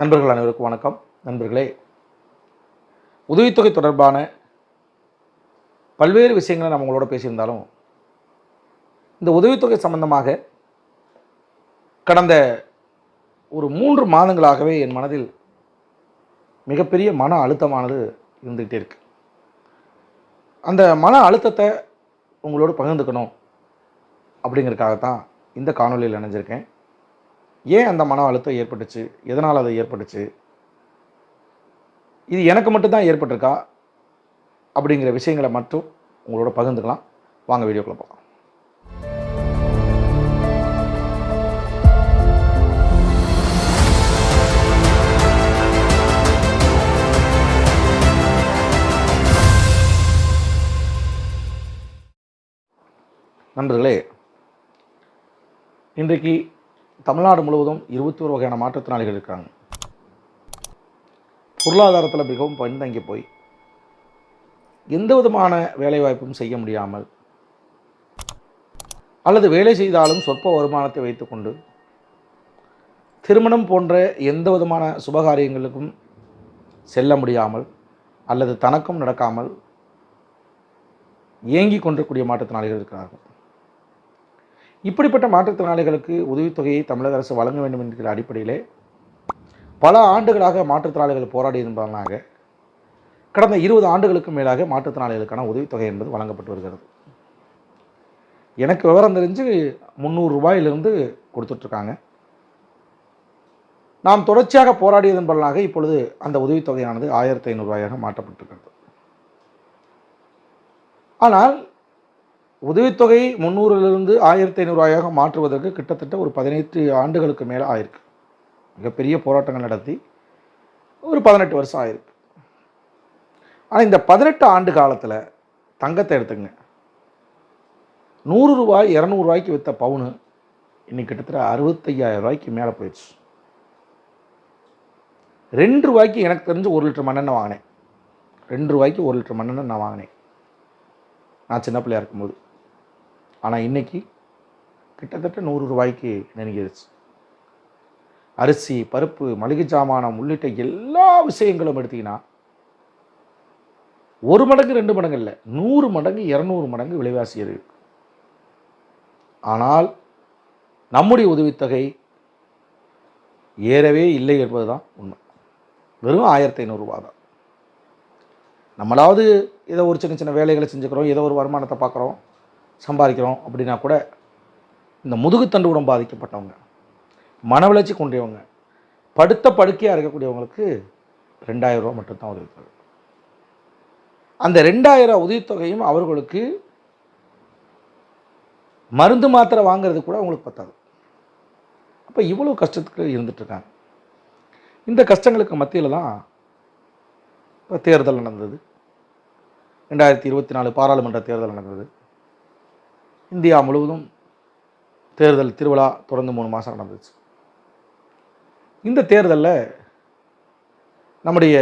நண்பர்கள் அனைவருக்கும் வணக்கம். நண்பர்களே உதவித்தொகை தொடர்பான பல்வேறு விஷயங்களை நம்ம உங்களோட பேசியிருந்தாலும் இந்த உதவித்தொகை சம்பந்தமாக கடந்த ஒரு மூன்று மாதங்களாகவே என் மனதில் மிகப்பெரிய மன அழுத்தமானது இருந்துக்கிட்டே இருக்கு. அந்த மன அழுத்தத்தை உங்களோடு பகிர்ந்துக்கணும் அப்படிங்கிறதுக்காகத்தான் இந்த காணொலியில் இணைஞ்சிருக்கேன். ஏன் அந்த மன அழுத்தம் ஏற்பட்டுச்சு? எதனால் அது ஏற்பட்டுச்சு? இது எனக்கு மட்டும்தான் ஏற்பட்டிருக்கா? அப்படிங்கிற விஷயங்களை மட்டும் உங்களோட பகிர்ந்துக்கலாம். வாங்க வீடியோக்குள்ள போகலாம் நண்பர்களே இன்றைக்கு தமிழ்நாடு முழுவதும் இருபத்தி ஒரு வகையான மாற்றுத்திறனாளிகள் இருக்காங்க. பொருளாதாரத்தில் மிகவும் பின்தங்கி போய் எந்த விதமான வேலைவாய்ப்பும் செய்ய முடியாமல் அல்லது வேலை செய்தாலும் சொற்ப வருமானத்தை வைத்துக்கொண்டு திருமணம் போன்ற எந்த விதமான சுபகாரியங்களுக்கும் செல்ல முடியாமல் அல்லது தனக்கும் நடக்காமல் இயங்கி கொண்டிருக்கூடிய மாற்றுத்திறனாளிகள் இருக்கிறார்கள். இப்படிப்பட்ட மாற்றுத்திறனாளிகளுக்கு உதவித்தொகையை தமிழக அரசு வழங்க வேண்டும் என்கிற அடிப்படையிலே பல ஆண்டுகளாக மாற்றுத்திறனாளிகள் போராடி இருந்ததாக கடந்த இருபது ஆண்டுகளுக்கு மேலாக மாற்றுத்திறனாளிகளுக்கான உதவித்தொகை என்பது வழங்கப்பட்டு வருகிறது. எனக்கு விவரம் தெரிஞ்சு முந்நூறு ரூபாயிலிருந்து கொடுத்துட்ருக்காங்க. நாம் தொடர்ச்சியாக போராடியதன் பலனாக இப்பொழுது அந்த உதவித்தொகையானது ஆயிரத்தி ஐநூறுரூவாயாக மாற்றப்பட்டிருக்கிறது. ஆனால் உதவித்தொகை முந்நூறுலேருந்து ஆயிரத்தி ஐநூறுரூவாயாக மாற்றுவதற்கு கிட்டத்தட்ட ஒரு பதினெட்டு ஆண்டுகளுக்கு மேலே ஆயிருக்கு. மிகப்பெரிய போராட்டங்கள் நடத்தி ஒரு பதினெட்டு வருஷம் ஆயிருக்கு. ஆனால் இந்த பதினெட்டு ஆண்டு காலத்தில் தங்கத்தை எடுத்துங்க நூறு ரூபாய் இரநூறுவாய்க்கு விற்ற பவுனு இன்னைக்கு கிட்டத்தட்ட அறுபத்தையாயிரம் ரூபாய்க்கு மேலே போயிடுச்சு. ரெண்டு ரூபாய்க்கு எனக்கு தெரிஞ்சு ஒரு லிட்டர் மண்ணெண்ணெய் வாங்கினேன். ரெண்டு ரூபாய்க்கு ஒரு லிட்டர் மண்ணெண்ணெய் நான் வாங்கினேன். நான் சின்ன பிள்ளையா இருக்கும்போது. ஆனால் இன்னைக்கு கிட்டத்தட்ட நூறு ரூபாய்க்கு நெருங்கிடுச்சு அரிசி பருப்பு மளிகை சாமானம் உள்ளிட்ட எல்லா விஷயங்களும் எடுத்திங்கன்னா ஒரு மடங்கு ரெண்டு மடங்கு இல்லை நூறு மடங்கு இரநூறு மடங்கு விலைவாசி இருக்கு. ஆனால் நம்முடைய உதவித்தொகை ஏறவே இல்லை என்பது தான் உண்மை. வெறும் ஆயிரத்தி ஐநூறுரூவா தான். நம்மளாவது ஏதோ ஒரு சின்ன சின்ன வேலைகளை செஞ்சுக்கிறோம் ஏதோ ஒரு வருமானத்தை பார்க்குறோம். சம்பாதிக்கிறோம் அப்படின்னா கூட இந்த முதுகுத்தண்டு உடம்பு பாதிக்கப்பட்டவங்க மன வளர்ச்சி கொண்டவங்க படுத்த படுக்கையாக இருக்கக்கூடியவங்களுக்கு ரெண்டாயிரம் ரூபா மட்டும்தான் உதவித்தொகை அந்த ரெண்டாயிரம் உதவித்தொகையும் அவர்களுக்கு மருந்து மாத்திரை வாங்குறது கூட அவங்களுக்கு பத்தாது. அப்போ இவ்வளோ கஷ்டத்துக்கு இருந்துட்டுருக்காங்க இந்த கஷ்டங்களுக்கு மத்தியில் தான் இப்போ தேர்தல் நடந்தது. ரெண்டாயிரத்தி இருபத்தி நாலு பாராளுமன்ற தேர்தல் நடந்தது. இந்தியா முழுவதும் தேர்தல் திருவிழா தொடர்ந்து மூணு மாதம் நடந்துச்சு. இந்த தேர்தலில் நம்முடைய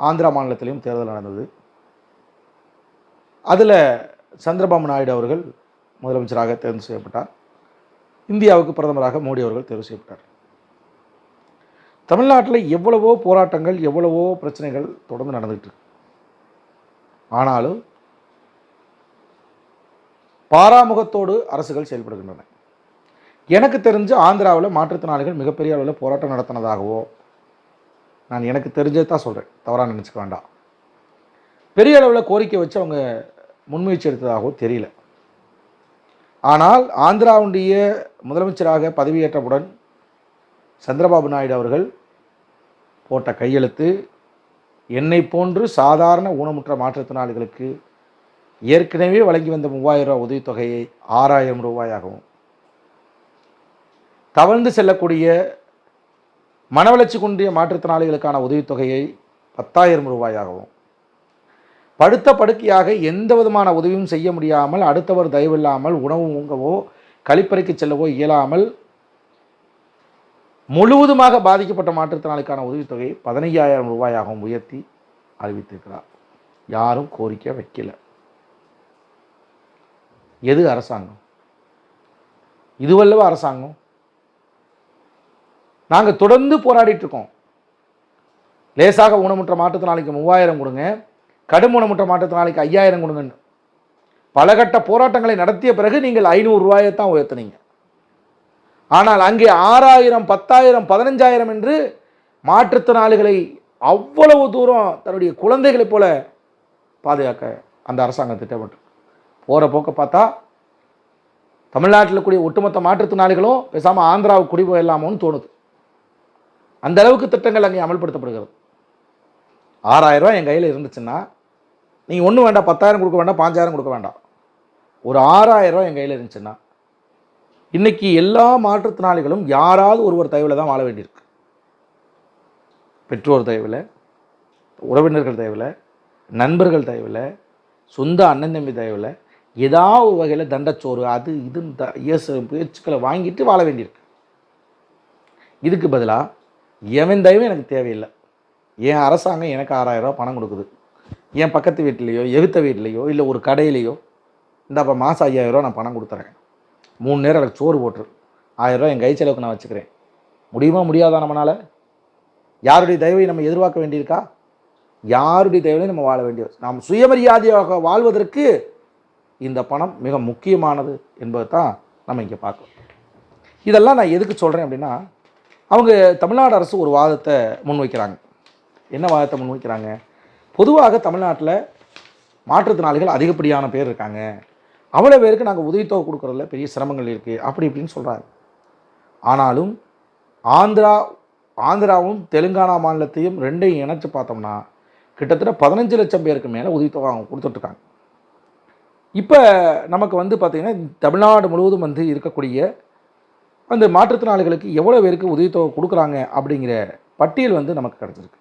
ஆந்திரா மாநிலத்திலையும் தேர்தல் நடந்தது. அதில் சந்திரபாபு நாயுடு அவர்கள் முதலமைச்சராக தேர்வு செய்யப்பட்டார். இந்தியாவுக்கு பிரதமராக மோடி அவர்கள் தேர்வு செய்யப்பட்டார். தமிழ்நாட்டில் எவ்வளவோ போராட்டங்கள் எவ்வளவோ பிரச்சனைகள் தொடர்ந்து நடந்துகிட்டு இருக்கு. ஆனாலும் பாராமுகத்தோடு அரசுகள் செயல்படுகின்றன. எனக்கு தெரிஞ்சு ஆந்திராவில் மாற்றுத்திறனாளிகள் மிகப்பெரிய அளவில் போராட்டம் நடத்தினதாகவோ நான் எனக்கு தெரிஞ்சதை தான் சொல்கிறேன் தவறாக நினச்சிக்க வேண்டாம். பெரிய அளவில் கோரிக்கை வச்சு அவங்க முன்முயற்சி எடுத்ததாகவோ தெரியல. ஆனால் ஆந்திராவுடைய முதலமைச்சராக பதவியேற்றவுடன் சந்திரபாபு நாயுடு அவர்கள் போட்ட கையெழுத்து என்னை போன்று சாதாரண ஊனமுற்ற மாற்றுத்திறனாளிகளுக்கு ஏற்கனவே வழங்கி வந்த மூவாயிரம் ரூபாய் உதவித்தொகையை ஆறாயிரம் ரூபாயாகவும் தவழ்ந்து செல்லக்கூடிய மனவளர்ச்சி குன்றிய மாற்றுத்திறனாளிகளுக்கான உதவித்தொகையை பத்தாயிரம் ரூபாயாகவும் படுத்த படுக்கையாக எந்த விதமான உதவியும் செய்ய முடியாமல் அடுத்தவர் தயவில்லாமல் உணவு உங்கவோ கழிப்பறைக்கு செல்லவோ இயலாமல் முழுவதுமாக பாதிக்கப்பட்ட மாற்றுத்திறனாளிக்கான உதவித்தொகை பதினையாயிரம் ரூபாயாகவும் உயர்த்தி அறிவித்திருக்கிறார். யாரும் கோரிக்கை வைக்கலை. எது அரசாங்கம்? இதுவல்லவா அரசாங்கம்? நாங்கள் தொடர்ந்து போராடிட்டு இருக்கோம் லேசாக ஊனமுற்ற மாற்றுத்திறனாளிக்கு மூவாயிரம் கொடுங்க. கடும் ஊனமுற்ற மாற்றுத்திறனாளிக்கு ஐயாயிரம் கொடுங்கன்னு. பலகட்ட போராட்டங்களை நடத்திய பிறகு நீங்கள் ஐநூறு ரூபாயை தான் உயர்த்தினீங்க. ஆனால் அங்கே ஆறாயிரம் பத்தாயிரம் பதினஞ்சாயிரம் என்று மாற்றுத்திறனாளிகளை அவ்வளவு தூரம் தன்னுடைய குழந்தைகளைப் போல பாதுகாக்க அந்த அரசாங்கம் திட்டமிட்டு போகிற போக்க பார்த்தா தமிழ்நாட்டில் கூடிய ஒட்டுமொத்த மாற்றுத்திறனாளிகளும் பேசாமல் ஆந்திராவுக்கு குடி போயிடலாமோன்னு தோணுது. அந்த அளவுக்கு திட்டங்கள் அங்கே அமல்படுத்தப்படுகிறது. ஆறாயிரரூவா என் கையில் இருந்துச்சுன்னா நீங்கள் ஒன்றும் வேண்டாம் பத்தாயிரம் கொடுக்க வேண்டாம் பாஞ்சாயிரம் கொடுக்க வேண்டாம். ஒரு ஆறாயிரம் என் கையில் இருந்துச்சுன்னா இன்றைக்கி எல்லா மாற்றுத்திறனாளிகளும் யாராவது ஒருவர் தயவில் தான் வாழ வேண்டியிருக்கு. பெற்றோர் தயவில் உறவினர்கள் தயவில் நண்பர்கள் தயவில் சொந்த அண்ணன் தம்பி தயவில் ஏதாவது ஒரு வகையில் தண்டச்சோறு அது இது த இயேசு பேச்சுக்களை வாங்கிட்டு வாழ வேண்டியிருக்கு. இதுக்கு பதிலாக எவன் தயவும் எனக்கு தேவையில்லை. என் அரசாங்கம் எனக்கு ஆறாயிரம் ரூபாய் பணம் கொடுக்குது. என் பக்கத்து வீட்லேயோ எகுத்த வீட்லேயோ இல்லை ஒரு கடையிலையோ இந்தாப்பா மாதம் ஐயாயிரம் ரூபா நான் பணம் கொடுத்துறேன். மூணு நேரம் எனக்கு சோறு போட்டுரு ஆயிரரூவா என் கை செலவுக்கு நான் வச்சுக்கிறேன். முடியுமா முடியாதா நம்மளால் யாருடைய தயவை நம்ம எதிர்பார்க்க வேண்டியிருக்கா? யாருடைய தயவையும் நம்ம வாழ வேண்டிய நாம் சுயமரியாதையாக வாழ்வதற்கு இந்த பணம் மிக முக்கியமானது என்பதை தான் நம்ம இங்கே பார்க்கணும். இதெல்லாம் நான் எதுக்கு சொல்கிறேன் அப்படின்னா அவங்க தமிழ்நாடு அரசு ஒரு வாதத்தை முன்வைக்கிறாங்க. என்ன வாதத்தை முன்வைக்கிறாங்க? பொதுவாக தமிழ்நாட்டில் மாற்றுத்திறனாளிகள் அதிகப்படியான பேர் இருக்காங்க. அவ்வளோ பேருக்கு நாங்கள் உதவித்தொகை கொடுக்குறதுல பெரிய சிரமங்கள் இருக்குது அப்படி இப்படின்னு சொல்கிறாங்க ஆனாலும் ஆந்திரா ஆந்திராவும் தெலுங்கானா மாநிலத்தையும் ரெண்டையும் இணைச்சி பார்த்தோம்னா கிட்டத்தட்ட பதினஞ்சு லட்சம் பேருக்கு மேலே உதவித்தொகை அவங்க கொடுத்துட்ருக்காங்க இப்போ நமக்கு வந்து பார்த்திங்கன்னா தமிழ்நாடு முழுவதும் வந்து இருக்கக்கூடிய அந்த மாற்றுத்திறனாளிகளுக்கு எவ்வளோ பேருக்கு உதவித்தொகை கொடுக்குறாங்க அப்படிங்கிற பட்டியல் வந்து நமக்கு கிடச்சிருக்கு.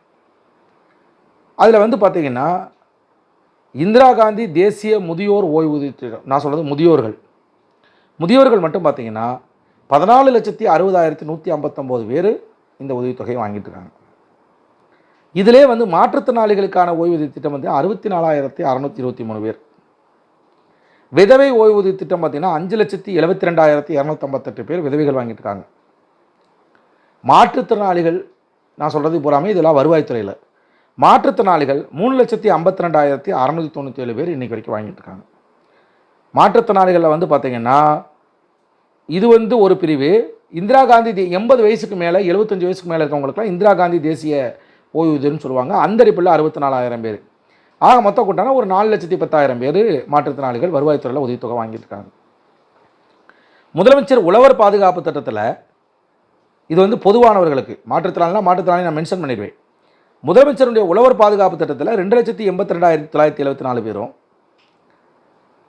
அதில் வந்து பார்த்திங்கன்னா இந்திரா காந்தி தேசிய முதியோர் ஓய்வூதிய திட்டம் நான் சொல்கிறது முதியோர்கள். முதியோர்கள் மட்டும் பார்த்திங்கன்னா பதினாலு லட்சத்தி அறுபதாயிரத்தி நூற்றி ஐம்பத்தொம்போது பேர் இந்த உதவித்தொகையை வாங்கிட்டு இருக்காங்க. இதிலே வந்து மாற்றுத்திறனாளிகளுக்கான ஓய்வூதிய திட்டம் வந்து அறுபத்தி நாலாயிரத்தி அறநூற்றி இருபத்தி மூணு பேர். விதவை ஓய்வூதிய திட்டம் பார்த்தீங்கன்னா அஞ்சு லட்சத்தி எழுபத்தி ரெண்டாயிரத்தி இரநூத்தம்பத்தெட்டு பேர் விதவைகள் வாங்கிட்டு இருக்காங்க மாற்றுத்திறனாளிகள் நான் சொல்கிறது பூராமே இதெல்லாம் வருவாய்த்துறையில் மாற்றுத்திறனாளிகள் மூணு லட்சத்தி ஐம்பத்தி ரெண்டாயிரத்தி அறநூற்றி தொண்ணூற்றி ஏழு பேர் இன்றைக்கி வரைக்கும் வாங்கிட்டு இருக்காங்க மாற்றுத்திறனாளிகளில் வந்து பார்த்திங்கன்னா இது வந்து ஒரு பிரிவு. இந்திரா காந்தி எண்பது வயசுக்கு மேலே எழுபத்தஞ்சு வயசுக்கு மேலே இருக்கவங்களுக்குலாம் இந்திரா காந்தி தேசிய ஓய்வூதியம்னு சொல்லுவாங்க. அந்த அறுபத்தி நாலாயிரம் பேர். ஆக மொத்தம் கூட்டானா ஒரு நாலு லட்சத்தி பத்தாயிரம் பேர் மாற்றுத்திறனாளிகள் வருவாய்த்துறையில் உதவித்தொகை வாங்கியிருக்காங்க. முதலமைச்சர் உழவர் பாதுகாப்பு திட்டத்தில் இது வந்து பொதுவானவர்களுக்கு மாற்றுத்திறனாளினா மாற்றுத்திறனாளி நான் மென்ஷன் பண்ணிடுவேன். முதலமைச்சருடைய உழவர் பாதுகாப்பு திட்டத்தில் ரெண்டு லட்சத்தி எண்பத்தி ரெண்டாயிரத்தி தொள்ளாயிரத்தி எழுபத்தி நாலு பேரும்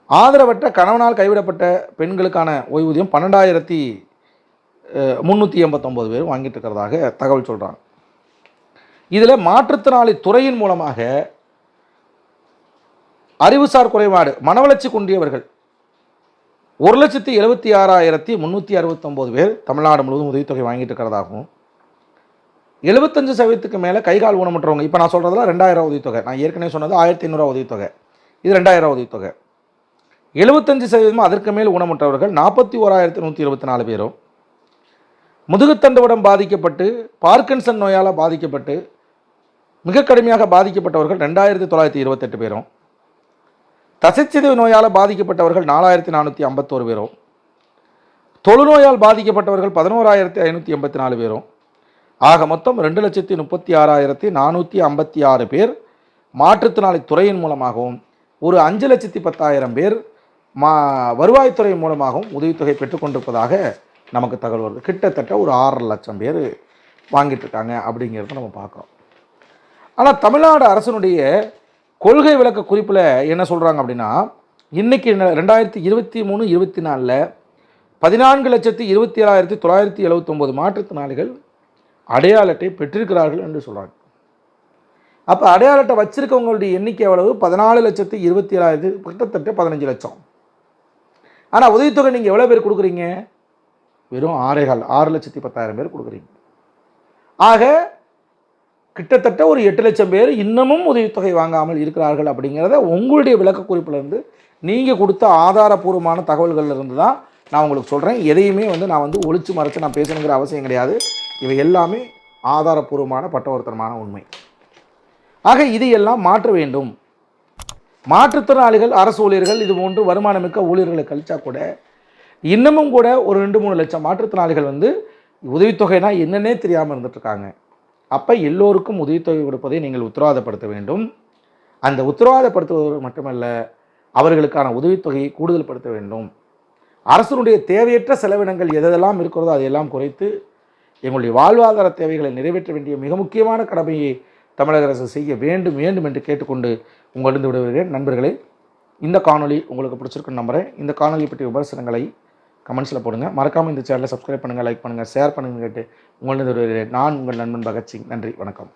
ஆதரவற்ற கணவனால் கைவிடப்பட்ட பெண்களுக்கான ஓய்வூதியம் பன்னெண்டாயிரத்தி முந்நூற்றி எண்பத்தொம்போது பேர் வாங்கிட்டு இருக்கிறதாக தகவல் சொல்கிறாங்க இதில் மாற்றுத்திறனாளி துறையின் மூலமாக அறிவுசார் குறைபாடு மனவளர்ச்சி குன்றியவர்கள். ஒரு லட்சத்தி எழுபத்தி ஆறாயிரத்தி முந்நூற்றி அறுபத்தொம்போது பேர் தமிழ்நாடு முழுவதும் உதவித்தொகை வாங்கிட்டு இருக்கிறதாகவும் எழுபத்தஞ்சு சதவீதத்துக்கு மேலே கைகால் ஊனமுற்றவங்க. இப்போ நான் சொல்கிறதுல ரெண்டாயிரம் உதவித்தொகை. நான் ஏற்கனவே சொன்னது ஆயிரத்தி ஐநூறுரூவா உதவித்தொகை. இது ரெண்டாயிரம் உதவித்தொகை. எழுபத்தஞ்சு சதவீதம் அதற்கு மேல் ஊனமுற்றவர்கள் நாற்பத்தி ஓராயிரத்தி நூற்றி இருபத்தி நாலு பேரும். முதுகுத்தண்டுவடம் பாதிக்கப்பட்டு பார்க்கின்சன் நோயால் பாதிக்கப்பட்டு மிக கடுமையாக பாதிக்கப்பட்டவர்கள் ரெண்டாயிரத்தி தொள்ளாயிரத்தி இருபத்தெட்டு பேரும். தசைச்சிதைவு நோயால் பாதிக்கப்பட்டவர்கள் நாலாயிரத்தி நானூற்றி ஐம்பத்தோரு பேரும் தொழுநோயால் பாதிக்கப்பட்டவர்கள் பதினோராயிரத்தி ஐநூற்றி எண்பத்தி நாலு பேரும் ஆக மொத்தம் ரெண்டு லட்சத்தி முப்பத்தி ஆறாயிரத்தி நானூற்றி ஐம்பத்தி ஆறு பேர் மாற்றுத்திறனாளி துறையின் மூலமாகவும் ஒரு அஞ்சு லட்சத்தி பத்தாயிரம் பேர் மா வருவாய்த்துறை மூலமாகவும் உதவித்தொகை பெற்றுக்கொண்டிருப்பதாக நமக்கு தகவல் வருது. கிட்டத்தட்ட ஒரு ஆறரை லட்சம் பேர் வாங்கிட்டு இருக்காங்க அப்படிங்கிறத நம்ம பார்க்குறோம். ஆனால் தமிழ்நாடு அரசனுடைய கொள்கை விளக்க குறிப்பில் என்ன சொல்கிறாங்க அப்படின்னா இன்றைக்கி ரெண்டாயிரத்தி இருபத்தி மூணு இருபத்தி நாலில் பதினான்கு லட்சத்தி இருபத்தி ஏழாயிரத்தி தொள்ளாயிரத்தி எழுபத்தொம்போது மாற்றுத்திறனாளிகள் அடையாள அட்டை பெற்றிருக்கிறார்கள் என்று சொல்கிறாங்க அப்போ அடையாள அட்டை வச்சிருக்கவங்களுடைய எண்ணிக்கை எவ்வளவு? பதினாலு லட்சத்தி இருபத்தி ஏழாயிரத்தி கிட்டத்தட்ட பதினஞ்சு லட்சம். ஆனால் உதவித்தொகை நீங்கள் எவ்வளோ பேர் கொடுக்குறீங்க? வெறும் ஆறேகால் ஆறு லட்சத்தி பத்தாயிரம் பேர் கொடுக்குறீங்க. ஆக கிட்டத்தட்ட ஒரு எட்டு லட்சம் பேர் இன்னமும் உதவித்தொகை வாங்காமல் இருக்கிறார்கள் அப்படிங்கிறத உங்களுடைய விளக்க குறிப்பிலேருந்து நீங்கள் கொடுத்த ஆதாரபூர்வமான தகவல்கள்லேருந்து தான் நான் உங்களுக்கு சொல்கிறேன் எதையுமே வந்து நான் வந்து ஒழிச்சு மறைச்சு நான் பேசணுங்கிற அவசியம் கிடையாது. இவை எல்லாமே ஆதாரபூர்வமான பட்டவர்த்தனமான உண்மை. ஆக இதையெல்லாம் மாற்ற வேண்டும். மாற்றுத்திறனாளிகள் அரசு ஊழியர்கள் இது போன்று வருமானமிக்க ஊழியர்களை கழிச்சா கூட இன்னமும் கூட ஒரு ரெண்டு மூணு லட்சம் மாற்றுத்திறனாளிகள் வந்து உதவித்தொகைனா என்னன்னே தெரியாமல் இருந்துட்டுருக்காங்க அப்போ எல்லோருக்கும் உதவித்தொகை கொடுப்பதை நீங்கள் உத்தரவாதப்படுத்த வேண்டும். அந்த உத்தரவாதப்படுத்துவது மட்டுமல்ல அவர்களுக்கான உதவித்தொகையை கூடுதல் படுத்த வேண்டும். அரசனுடைய தேவையற்ற செலவினங்கள் எதெல்லாம் இருக்கிறதோ அதையெல்லாம் குறைத்து எங்களுடைய வாழ்வாதார தேவைகளை நிறைவேற்ற வேண்டிய மிக முக்கியமான கடமையை தமிழக அரசு செய்ய வேண்டும் வேண்டும் என்று கேட்டுக்கொண்டு உங்களிருந்து விடுகிறேன் நண்பர்களே இந்த காணொளி உங்களுக்கு பிடிச்சிருக்குன்னு நம்புகிறேன் இந்த காணொலி பற்றிய விமர்சனங்களை கமெண்ட்ஸில் போடுங்க. மறக்காமல் இந்த சேனலை சப்ஸ்கிரைப் பண்ணுங்கள் லைக் பண்ணுங்கள் ஷேர் பண்ணுங்கள் கேட்டு உங்களது ஒரு நான் உங்கள் நண்பன் பகத்சிங். நன்றி வணக்கம்.